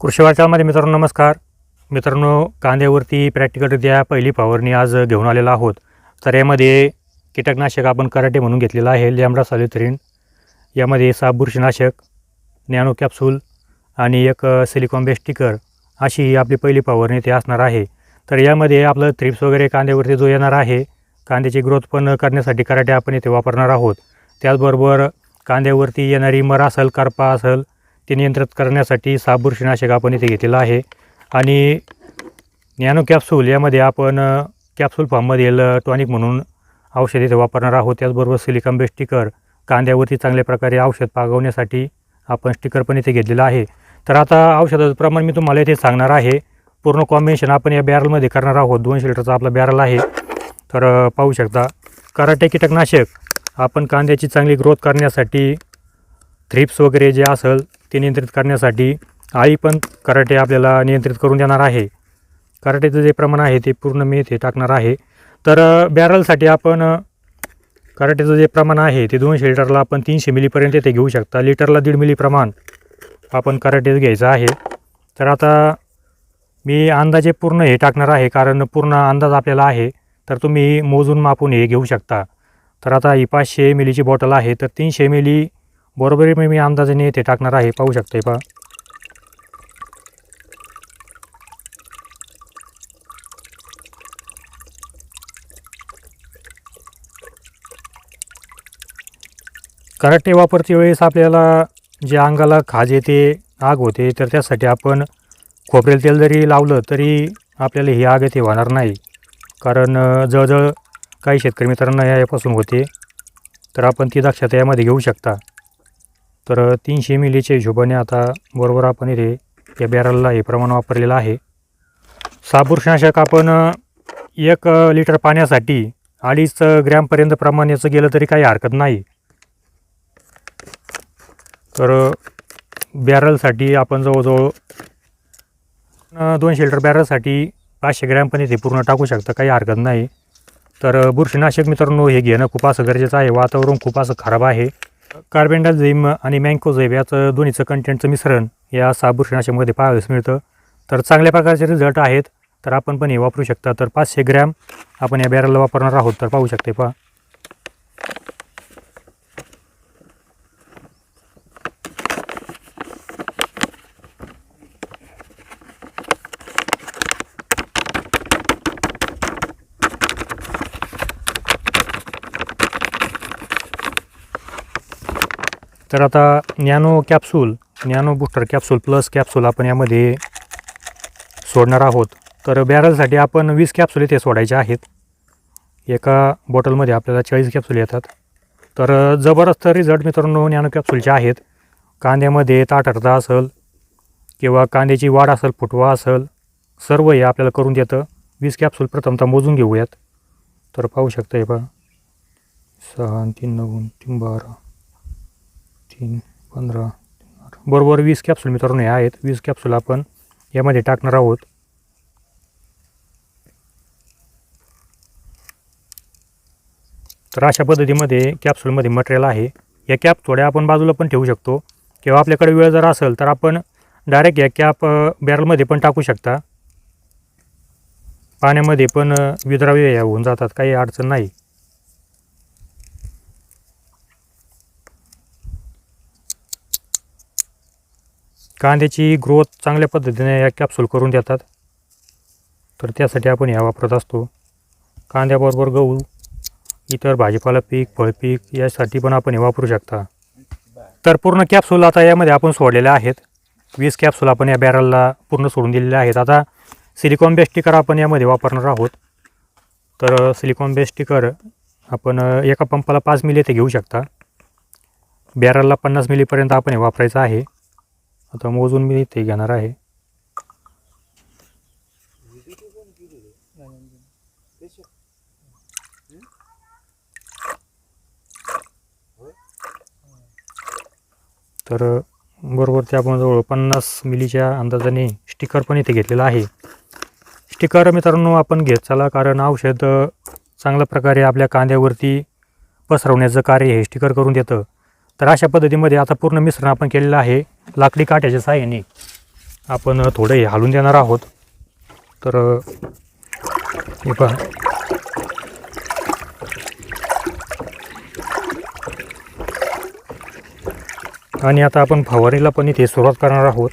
कृषी वार्तामध्ये मित्रांनो नमस्कार. मित्रांनो कांद्यावरती प्रॅक्टिकलरित्या पहिली फवारणी आज घेऊन आलेला आहोत. तर यामध्ये कीटकनाशक आपण कराटे म्हणून घेतलेलं आहे लॅमडा सॉलिथरीन यामध्ये सहा बुरशीनाशक नॅनो कॅप्सूल आणि एक सिलिकॉन बेस स्टिकर अशी ही आपली पहिली फवारणी ते असणार आहे. तर यामध्ये आपलं थ्रिप्स वगैरे कांद्यावरती जो येणार आहे कांद्याची ग्रोथ पण करण्यासाठी कराटे आपण इथे वापरणार आहोत. त्याचबरोबर कांद्यावरती येणारी मर असेल करपा असेल ते नियंत्रित करण्यासाठी सहा बुरशीनाशक आपण इथे घेतलेलं आहे. आणि नॅनो कॅप्सूल यामध्ये आपण कॅप्सूल फॉर्ममधील टॉनिक म्हणून औषध इथे वापरणार आहोत. त्याचबरोबर सिलिकॉन बेस्ट स्टिकर कांद्यावरती चांगल्या प्रकारे औषध पागवण्यासाठी आपण स्टिकर पण इथे घेतलेलं आहे. तर आता औषधाचं प्रमाण मी तुम्हाला इथे सांगणार आहे. पूर्ण कॉम्बिनेशन आपण या बॅरलमध्ये करणार आहोत. दोनशे लिटरचा आपला बॅरल आहे. तर पाहू शकता. कराटे कीटकनाशक आपण कांद्याची चांगली ग्रोथ करण्यासाठी थ्रिप्स वगैरे जे असेल ते नियंत्रित करण्यासाठी आळी पण कराटे आपल्याला नियंत्रित करून देणार आहे. कराटेचं जे प्रमाण आहे ते पूर्ण मी इथे टाकणार आहे. तर बॅरलसाठी आपण कराटेचं जे प्रमाण आहे ते दोनशे लिटरला आपण तीनशे मिलीपर्यंत इथे घेऊ शकता. लिटरला दीड मिली प्रमाण आपण कराटेचं घ्यायचं आहे. तर आता मी अंदाजे पूर्ण हे टाकणार आहे कारण पूर्ण अंदाज आपल्याला आहे. तर तुम्ही मोजून मापून हे घेऊ शकता. तर आता ही पाचशे मिलीची बॉटल आहे. तर तीनशे मिली बरोबरी मी मी अंदाजाने इथे टाकणार आहे. पाहू शकते पहा. कराटे वापरते वेळेस आपल्याला जे अंगाला खाज येते आग होते तर त्यासाठी आपण खोबरेल तेल जरी लावलं तरी आपल्याला ही आग येथे होणार नाही. कारण जळजळ जवळजवळ काही शेतकरी मित्रांना यापासून होते. तर आपण ती दक्षता यामध्ये घेऊ शकता. तर तीनशे मिलीच्या हिशोबाने आता बरोबर आपण इथे या बॅरलला हे प्रमाण वापरलेलं आहे. साबुरनाशक आपण एक लिटर पाण्यासाठी अडीच ग्रॅमपर्यंत प्रमाण याचं गेलं तरी काही हरकत नाही. तर बॅरलसाठी आपण जवळजवळ दोनशे लिटर बॅरलसाठी पाचशे ग्रॅम पण इथे पूर्ण टाकू शकता काही हरकत नाही. तर बुरशीनाशक मित्रांनो हे घेणं खूप असं गरजेचं आहे. वातावरण खूप असं खराब आहे. कार्बेंडाझिम आणि मँकोझेब याचं दोन्हीचं कंटेंटचं मिश्रण या सहा बुरशीनाशकमध्ये मिळतं. तर चांगल्या प्रकारचे रिझल्ट आहेत तर आपण पण हे वापरू शकता. तर पाचशे ग्रॅम आपण या बॅरलला वापरणार आहोत तर पाहू शकते पहा. तर आता nano capsule nano booster capsule plus capsule आपण यामध्ये सोडणार आहोत. तर बॅरलसाठी आपण वीस कॅप्सूल इथे सोडायचे आहेत. एका बॉटलमध्ये आपल्याला चाळीस कॅप्सूल येतात. तर जबरदस्त रिझल्ट मित्रांनो नॅनो कॅप्सूलचे आहेत. कांद्यामध्ये ताटरता असेल किंवा कांद्याची वाढ असेल फुटवा असेल सर्व हे आपल्याला करून देतं. वीस कॅप्सूल प्रथमतः मोजून घेऊयात. तर पाहू शकता हे पहा सहा तीन नऊ तीन बारा. तीन पंधरा बरोबर वीस कॅप्सूल मित्रांनो हे आहेत. वीस कॅप्सूल आपण यामध्ये टाकणार आहोत. तर अशा पद्धतीमध्ये कॅप्सूलमध्ये मटेरियल आहे. या कॅप थोड्या आपण बाजूला पण ठेवू शकतो. किंवा आपल्याकडे वेळ जर असेल तर आपण डायरेक्ट या कॅप बॅरलमध्ये पण टाकू शकता. पाण्यामध्ये पण विद्राव्य होऊन जातात काही अडचण नाही. कांद्याची ग्रोथ चांगल्या पद्धतीने या कॅप्सूल करून देतात. तर त्यासाठी आपण ह्या वापरत असतो. कांद्याबरोबर गहू इतर भाजीपाला पीक फळपीक यासाठी पण आपण हे वापरू शकता. तर पूर्ण कॅप्सूल आता यामध्ये आपण सोडलेल्या आहेत. वीस कॅप्सूल आपण या बॅरलला पूर्ण सोडून दिलेले आहेत. आता सिलिकॉन बेस्टिकर आपण यामध्ये वापरणार आहोत. तर सिलिकॉन बेस्टिकर आपण एका पंपाला पाच मिली ते घेऊ शकता. बॅरलला पन्नास मिलीपर्यंत आपण हे वापरायचं आहे. आता मोजून मी ते घेणार आहे. तर बरोबर ते आपण जवळ पन्नास मिलीच्या अंदाजाने स्टिकर पण इथे घेतलेला आहे. स्टिकर मित्रांनो आपण घेत चला कारण औषध चांगल्या प्रकारे आपल्या कांद्यावरती पसरवण्याचं कार्य हे स्टिकर करून देतं. तर अशा पद्धतीमध्ये आता पूर्ण मिश्रण आपण केलेलं आहे. लाकडी काट्याच्या साहाय्याने आपण थोडं हे हालून देणार आहोत. तर हे पहा. आणि आता आपण फवारणीला पण इथे सुरुवात करणार आहोत.